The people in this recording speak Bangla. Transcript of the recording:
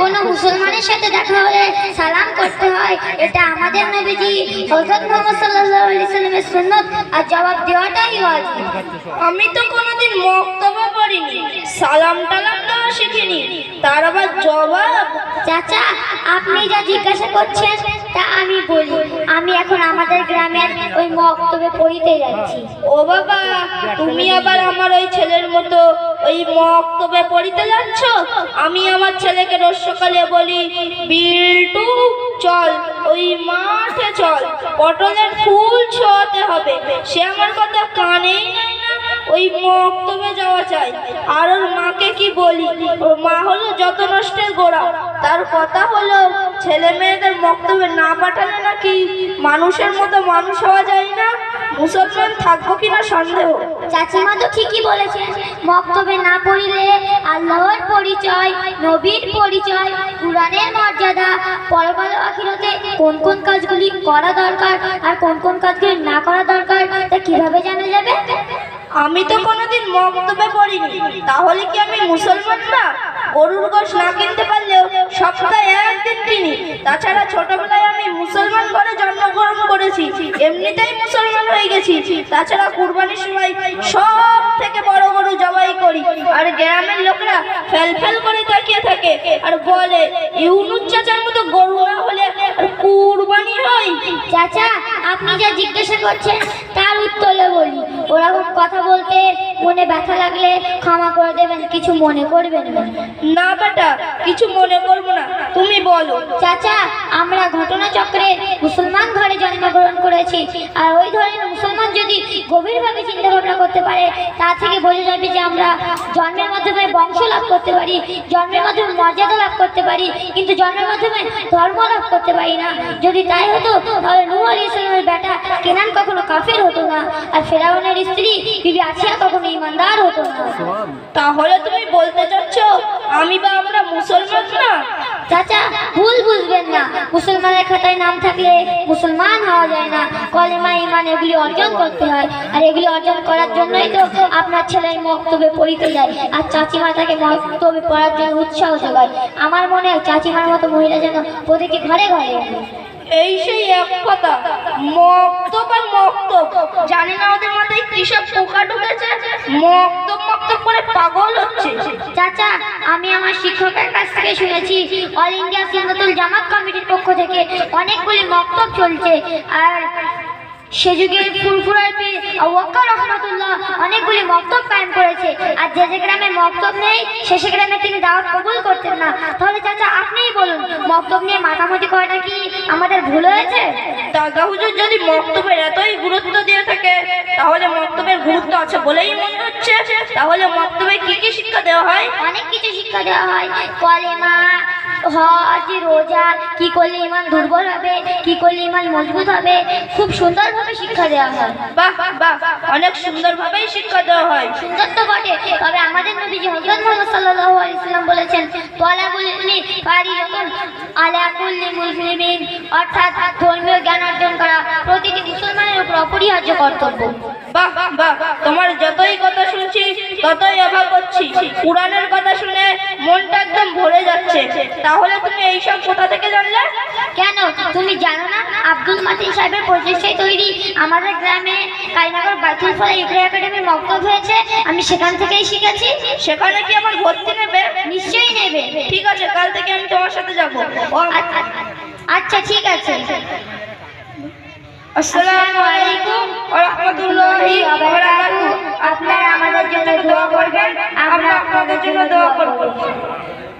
কোনো মুসলমানের সাথে দেখা হলে সালাম করতে হয়, এটা আমাদের নবীজি হযরত মুহাম্মদ সাল্লাল্লাহু আলাইহি সাল্লামের সুন্নাত, আর জবাব দেওয়াটাই ওয়াজিব। আমি তো কোনোদিন মক্তব্য করিনি সালাম টালাম শিখিনি তার আবার জবাব চাচা আপনি যা জিজ্ঞাসা করছেন তা আমি বলি। আমি এখন আমাদের গ্রামের ওই মক্তবে পড়িতে যাচ্ছি। ও বাবা তুমি আবার আমার ওই ছেলের মতো ওই মক্তবে পড়িতে যাচ্ছ? আমি আমার ছেলেকে রোজ সকালে বলি বিল্টু চল ওই মাঠে চল। পটলের ফুল ছোঁয়াতে হবে। সে আমার কথা কানেই ওই মক্তবে যাওয়া চাই। আর ওর মাকে কি বলি? ওর মা হলো যত নষ্টের গোড়া। তার কথা হলো, ছেলে মেয়েদের মক্তবে না পাঠালে নাকি মানুষের মতো মানুষ হওয়া যায় না? মুসলমান থাকব কিনা সন্দেহ? চাচিমা তো ঠিকই বলেছেন, মক্তবে না পড়িলে আল্লাহর পরিচয়, নবীর পরিচয়, কোরআনের মর্যাদা, পরকাল আখিরাতে কোন কোন কাজগুলি করা দরকার আর কোন কোন কাজগুলি না করা দরকার, তা কীভাবে জানা যাবে? আমি তো কোনোদিন মক্তবে পড়িনি। তাহলে কি আমি মুসলমান না? গরুর গোশ না কিনতে পারলেও সপ্তাহে একদিন কিনি। তাছাড়া ছোটবেলায় আমি মুসলমান ঘরে জন্মগ্রহণ করেছি। এমনিতেই মুসলমান হয়ে গেছি। তাছাড়া কুরবানির সময় সব থেকে বড় গরু জবাই করি। আর গ্রামের লোকরা ফেল ফেল করে তাকিয়ে থাকে আর বলে, ইউনুস চাচার মতো গরু হলে আর কুরবানি হয়? চাচা আপনি যা জিজ্ঞাসা করছেন তার উত্তরে বলি। ওরকম কথা বলতে মনে ব্যথা লাগলে ক্ষমা করে দেবেন কিছু মনে করবেন না। না বেটা কিছু মনে করব না তুমি বলো। চাচা আমরা ঘটনাচক্রে মুসলমান ঘরে জন্মগ্রহণ করেছি আর ওই যদি গভীরভাবে চিন্তা ভাবনা করতে পারে। তা থেকে বোঝা যাবে যে আমরা জন্মের মাধ্যমে বংশ লাভ করতে পারি জন্মের মাধ্যমে মর্যাদা লাভ করতে পারি কিন্তু জন্মের মাধ্যমে ধর্ম লাভ করতে পারি না। যদি তাই হতো তাহলে নূহ আলী ইসলামের বেটা কেনান কখনো কাফের হতো না আর ফেরাউনের স্ত্রী বিবি আছিয়া কখনো ইমানদার হতো না। তাহলে তুমি বলতে চাচ্ছ আমি বা আমরা মুসলমান না? চাচা ভুল বুঝবেন না। মুসলমানের খাতায় নাম থাকলে মুসলমান হওয়া যায় না। কলেমা ইমান এগুলি অর্জন করতে হয়। আর এগুলি অর্জন করার জন্যই তো আপনার ছেলে এই মক্তবে পড়িতে যায়। আর চাচিমা তাকে মক্তবে পড়ার জন্য উৎসাহ যোগায়। আমার মনে হয় চাচিমার মতো মহিলা যেন প্রতিটি ঘরে ঘরে এই সেই এক কথা, মক্তব আর মক্তব। জানি না ওদের মাথায় কিসব পোকা ঢুকেছে। মক্তব পাগল হচ্ছে। চাচা, আমি আমার শিক্ষকের কাছ থেকে শুনেছি অল ইন্ডিয়া সিন্দাতুল জামাত কমিটির পক্ষ থেকে অনেকগুলি মক্তব চলছে। আর সে যুগে ফুরফুরার পীর ওয়াক্কা রহমতুল্লাহ অনেকগুলি মক্তব কায়েম করেছে। আর যে যে গ্রামে মক্তব নেই সে সে গ্রামে তিনি দাওয়াত কবুল করতেন না। তাহলে চাচা আপনিই বলুন মক্তব নিয়ে মাতামাতি করাটা কি আমাদের ভুল হয়েছে? দাদা হুজুর যদি মক্তবের এতই গুরুত্ব দিয়ে থাকে তাহলে মক্তবের গুরুত্ব আছে বলেই মনে হচ্ছে। তাহলে মক্তবে কি কি শিক্ষা দেওয়া হয়? অনেক কিছু শিক্ষা দেওয়া হয়। কলেমা হজ রোজা কি করলে ইমান দুর্বল হবে কি করলে ইমান মজবুত হবে খুব সুন্দরভাবে শিক্ষা দেওয়া হয়। বাহ বাহ অনেক সুন্দরভাবেই শিক্ষা দেওয়া হয়। সুন্দর তো বটে তবে আমাদের নবীজি হযরত মুহাম্মদ সাল্লাল্লাহু আলাইহি সাল্লাম বলেছেন তলাবুল ইলমি ফারিয়াতুন আলা কুল্লি মুসলিমিন অর্থাৎ ধর্মীয় জ্ঞান অর্জন করা প্রতিটি মুসলমানের উপর অপরিহার্য কর্তব্য। বাহ বাহ তোমার যতই কথা শুনছি ততই অভাব হচ্ছি। পুরাণের কথা শুনে মনটা একদম ভরে যাচ্ছে। তাহলে তুমি এইসব কোথা থেকে জানলে? কেন? তুমি জানো না? আব্দুল মাতিন সাহেবের প্রচেষ্টায় তৈরি আমাদের গ্রামে কাইনগর বাতুল ফলা ইকরা একাডেমির মক্তব হয়েছে। আমি সেখান থেকেই শিখেছি। সেখানে কি আমার ভর্তি নেবে? নিশ্চয়ই নেবে। ঠিক আছে কাল থেকে আমি তোমার সাথে যাব। আচ্ছা, আচ্ছা ঠিক আছে। আসসালামু আলাইকুম ওয়া রাহমাতুল্লাহি ওয়া বারাকাতুহু। আপনারা দোয়া করবেন। আমরা আপনাদের জন্য দোয়া করব।